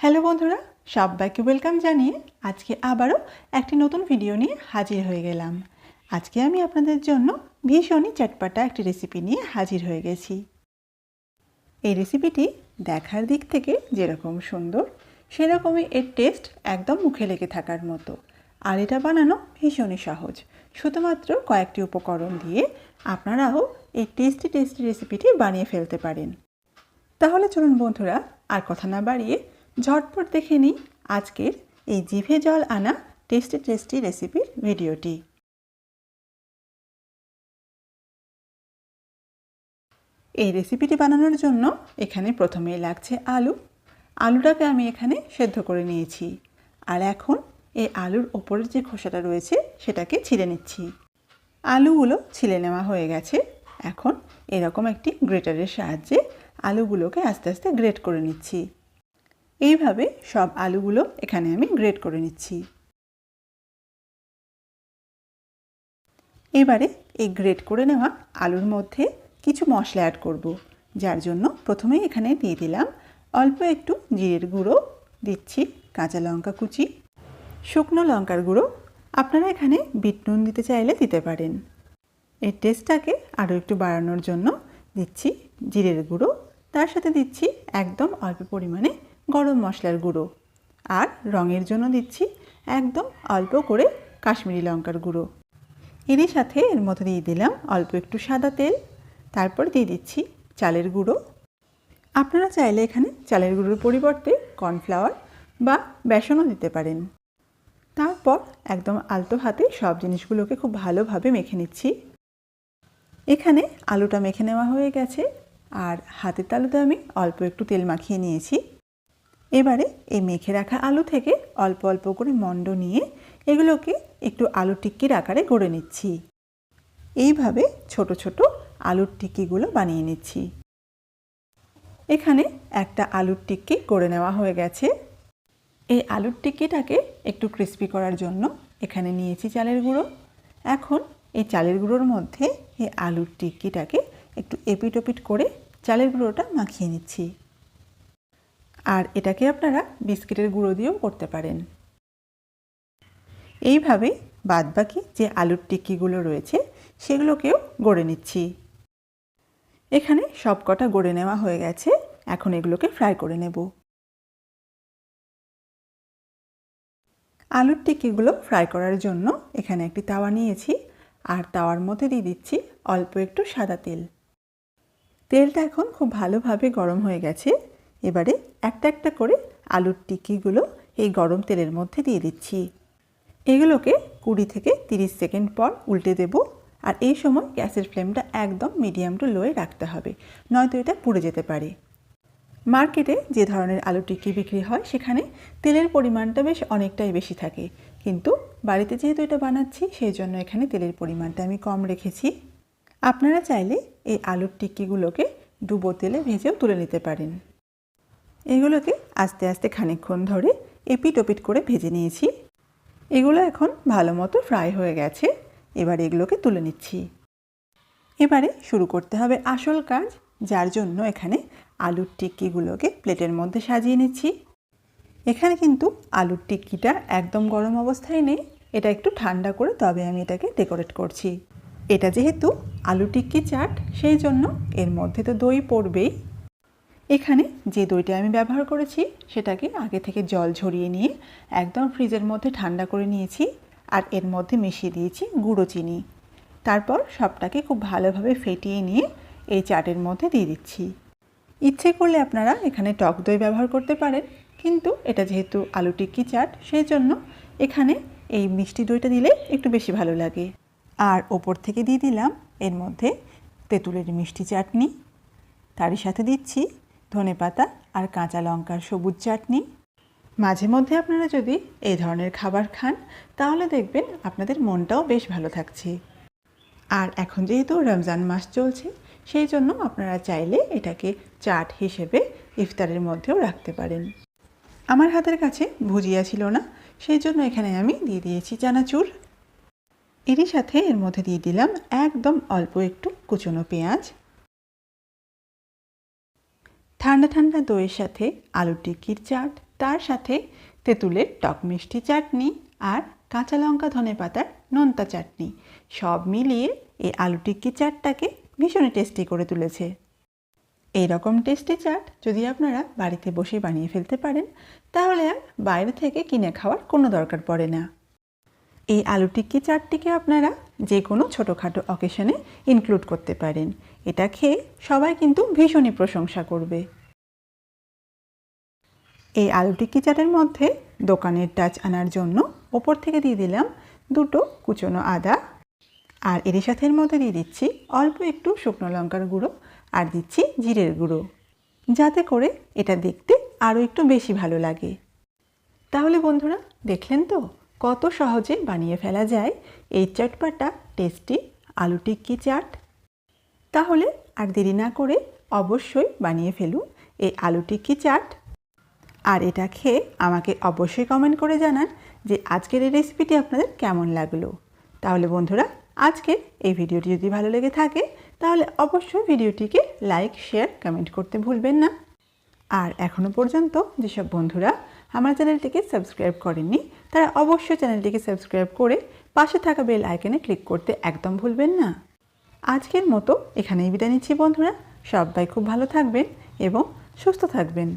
Hello বন্ধুরা, সবাইকে welcome জানিয়ে আজকে আবারও একটি নতুন ভিডিও নিয়ে হাজির হয়ে গেলাম। আজকে আমি আপনাদের জন্য ভীষণই চটপাটা একটি রেসিপি নিয়ে হাজির হয়ে গেছি। এই রেসিপিটি দেখার দিক থেকে যেরকম সুন্দর, সেরকমই এর টেস্ট একদম মুখে লেগে থাকার মতো। আর এটা বানানো ভীষণই সহজ, শুধুমাত্র কয়েকটি উপকরণ দিয়ে আপনারাও এই টেস্টি টেস্টি রেসিপিটি বানিয়ে ফেলতে পারেন। তাহলে চলুন বন্ধুরা, আর কথা না বাড়িয়ে ঝটপট দেখে নিই আজকের এই জিভে জল আনা টেস্টি টেস্টি রেসিপির ভিডিওটি। এই রেসিপিটি বানানোর জন্য এখানে প্রথমেই লাগছে আলু। আলুটাকে আমি এখানে সেদ্ধ করে নিয়েছি। আর এখন এই আলুর ওপরের যে খোসাটা রয়েছে, সেটাকে ছিঁড়ে নিচ্ছি। আলুগুলো ছিলে নেওয়া হয়ে গেছে। এখন এরকম একটি গ্রেটারের সাহায্যে আলুগুলোকে আস্তে আস্তে গ্রেট করে নিচ্ছি। এইভাবে সব আলুগুলো এখানে আমি গ্রেট করে নিচ্ছি। এবারে এই গ্রেট করে নেওয়া আলুর মধ্যে কিছু মশলা অ্যাড করব, যার জন্য প্রথমেই এখানে দিয়ে দিলাম অল্প একটু জিরের গুঁড়ো, দিচ্ছি কাঁচা লঙ্কা কুচি, শুকনো লঙ্কার গুঁড়ো। আপনারা এখানে বিট নুন দিতে চাইলে দিতে পারেন। এর টেস্টটাকে আরও একটু বাড়ানোর জন্য দিচ্ছি জিরের গুঁড়ো। তার সাথে দিচ্ছি একদম অল্প পরিমাণে গরম মশলার গুঁড়ো। আর রঙের জন্য দিচ্ছি একদম অল্প করে কাশ্মীরি লঙ্কার গুঁড়ো। এরই সাথে এর মধ্যে দিয়ে দিলাম অল্প একটু সাদা তেল। তারপর দিয়ে দিচ্ছি চালের গুঁড়ো। আপনারা চাইলে এখানে চালের গুঁড়োর পরিবর্তে কর্নফ্লাওয়ার বা বেসনও দিতে পারেন। তারপর একদম আলতো হাতে সব জিনিসগুলোকে খুব ভালোভাবে মেখে নিচ্ছি। এখানে আলুটা মেখে নেওয়া হয়ে গেছে। আর হাতের তালুতে আমি অল্প একটু তেল মাখিয়ে নিয়েছি। এবারে এই মেখে রাখা আলু থেকে অল্প অল্প করে মণ্ড নিয়ে এগুলোকে একটু আলু টিক্কির আকারে গড়ে নিচ্ছি। এইভাবে ছোট ছোট আলুর টিক্কিগুলো বানিয়ে নিচ্ছি। এখানে একটা আলুর টিক্কি গড়ে নেওয়া হয়ে গেছে। এই আলুর টিক্কিটাকে একটু ক্রিস্পি করার জন্য এখানে নিয়েছি চালের গুঁড়ো। এখন এই চালের গুঁড়োর মধ্যে এই আলুর টিক্কিটাকে একটু এপিট ওপিট করে চালের গুঁড়োটা মাখিয়ে নিচ্ছি। আর এটাকে আপনারা বিস্কিটের গুঁড়ো দিয়েও করতে পারেন। এইভাবে বাদবাকি যে আলুর টিক্কিগুলো রয়েছে, সেগুলোকেও গড়ে নিচ্ছি। এখানে সব কটা গড়ে নেওয়া হয়ে গেছে, এখন এগুলোকে ফ্রাই করে নেব। আলুর টিক্কিগুলো ফ্রাই করার জন্য এখানে একটি তাওয়া নিয়েছি, আর তাওয়ার মধ্যে দিয়ে দিচ্ছি অল্প একটু সাদা তেল। তেলটা এখন খুব ভালোভাবে গরম হয়ে গেছে এবারে একটা একটা করে আলুর টিক্কিগুলো এই গরম তেলের মধ্যে দিয়ে দিচ্ছি। এগুলোকে কুড়ি থেকে তিরিশ সেকেন্ড পর উল্টে দেব আর এই সময় গ্যাসের ফ্লেমটা একদম মিডিয়াম টু লোয়ে রাখতে হবে, নয়তো এটা পুড়ে যেতে পারে। মার্কেটে যে ধরনের আলু টিক্কি বিক্রি হয়, সেখানে তেলের পরিমাণটা বেশ অনেকটাই বেশি থাকে। কিন্তু বাড়িতে যেহেতু এটা বানাচ্ছি, সেই জন্য এখানে তেলের পরিমাণটা আমি কম রেখেছি। আপনারা চাইলে এই আলুর টিক্কিগুলোকে ডুবো তেলে ভেজেও তুলে নিতে পারেন। এগুলোকে আস্তে আস্তে খানিকক্ষণ ধরে এপিট ওপিট করে ভেজে নিয়েছি। এগুলো এখন ভালো মতো ফ্রাই হয়ে গেছে। এবার এগুলোকে তুলে নিচ্ছি। এবারে শুরু করতে হবে আসল কাজ, যার জন্য এখানে আলুর টিক্কিগুলোকে প্লেটের মধ্যে সাজিয়ে নিচ্ছি। এখানে কিন্তু আলুর টিক্কিটা একদম গরম অবস্থায় নেই। এটা একটু ঠান্ডা করে তবে আমি এটাকে ডেকোরেট করছি। এটা যেহেতু আলু টিক্কি চাট, সেই জন্য এর মধ্যে তো দই পড়বেই। এখানে যে দইটা আমি ব্যবহার করেছি, সেটাকে আগে থেকে জল ঝরিয়ে নিয়ে একদম ফ্রিজের মধ্যে ঠান্ডা করে নিয়েছি আর এর মধ্যে মিশিয়ে দিয়েছি গুঁড়ো চিনি। তারপর সবটাকে খুব ভালোভাবে ফেটিয়ে নিয়ে এই চাটের মধ্যে দিয়ে দিচ্ছি। ইচ্ছে করলে আপনারা এখানে টক দই ব্যবহার করতে পারেন, কিন্তু এটা যেহেতু আলু টিক্কি চাট সেই জন্য এখানে এই মিষ্টি দইটা দিলে একটু বেশি ভালো লাগে। আর ওপর থেকে দিয়ে দিলাম এর মধ্যে তেঁতুলের মিষ্টি চাটনি। তারই সাথে দিচ্ছি ধনে পাতা আর কাঁচা লঙ্কার সবুজ চাটনি। মাঝে মধ্যে আপনারা যদি এই ধরনের খাবার খান, তাহলে দেখবেন আপনাদের মনটাও বেশ ভালো থাকছে। আর এখন যেহেতু রমজান মাস চলছে, সেই জন্য আপনারা চাইলে এটাকে চাট হিসেবে ইফতারের মধ্যেও রাখতে পারেন। আমার হাতের কাছে ভুজিয়া ছিল না, সেই জন্য এখানে আমি দিয়ে দিয়েছি চানাচুর। এরই সাথে এর মধ্যে দিয়ে দিলাম একদম অল্প একটু কুচনো পেঁয়াজ। ঠান্ডা ঠান্ডা দইয়ের সাথে আলু টিক্কির চাট, তার সাথে তেঁতুলের টক মিষ্টি চাটনি আর কাঁচা লঙ্কা ধনে পাতার নোনতা চাটনি। সব মিলিয়ে এই আলু টিক্কি চাটটাকে ভীষণই টেস্টি করে তুলেছে। এই রকম টেস্টি চাট যদি আপনারা বাড়িতে বসে বানিয়ে ফেলতে পারেন, তাহলে আর বাইরে থেকে কিনে খাওয়ার কোনো দরকার পড়ে না। এই আলু টিক্কি চাটটিকে আপনারা যে কোনো ছোটোখাটো অকেশনে ইনক্লুড করতে পারেন। এটা খেয়ে সবাই কিন্তু ভীষণই প্রশংসা করবে। এই আলু টিক্কি চাটের মধ্যে দোকানের টাচ আনার জন্য ওপর থেকে দিয়ে দিলাম দুটো কুচনো আদা। আর এর সাথে মধ্যে দিয়ে দিচ্ছি অল্প একটু শুকনো লঙ্কার গুঁড়ো আর দিচ্ছি জিরের গুঁড়ো। যাতে করে এটা দেখতে আরও একটু বেশি ভালো লাগে। তাহলে বন্ধুরা, দেখলেন তো? কত সহজে বানিয়ে ফেলা যায় এই চটপাটা টেস্টি, আলু টিক্কি চাট। তাহলে আর দেরি না করে অবশ্যই বানিয়ে ফেলুন এই আলু টিক্কি চাট। আর এটা খেয়ে আমাকে অবশ্যই কমেন্ট করে জানান যে আজকের এই রেসিপিটি আপনাদের কেমন লাগল। তাহলে বন্ধুরা আজকের এই ভিডিওটি যদি ভালো লেগে থাকে, তাহলে অবশ্যই ভিডিওটিকে লাইক শেয়ার কমেন্ট করতে ভুলবেন না। আর এখনও পর্যন্ত যেসব বন্ধুরা আমার চ্যানেলটিকে সাবস্ক্রাইব করেননি তারা অবশ্যই চ্যানেলটিকে সাবস্ক্রাইব করে পাশে থাকা বেল আইকনে ক্লিক করতে একদম ভুলবেন না। আজকের মতো এখানেই বিদায় নিচ্ছি বন্ধুরা। সবাই খুব ভালো থাকবেন এবং সুস্থ থাকবেন।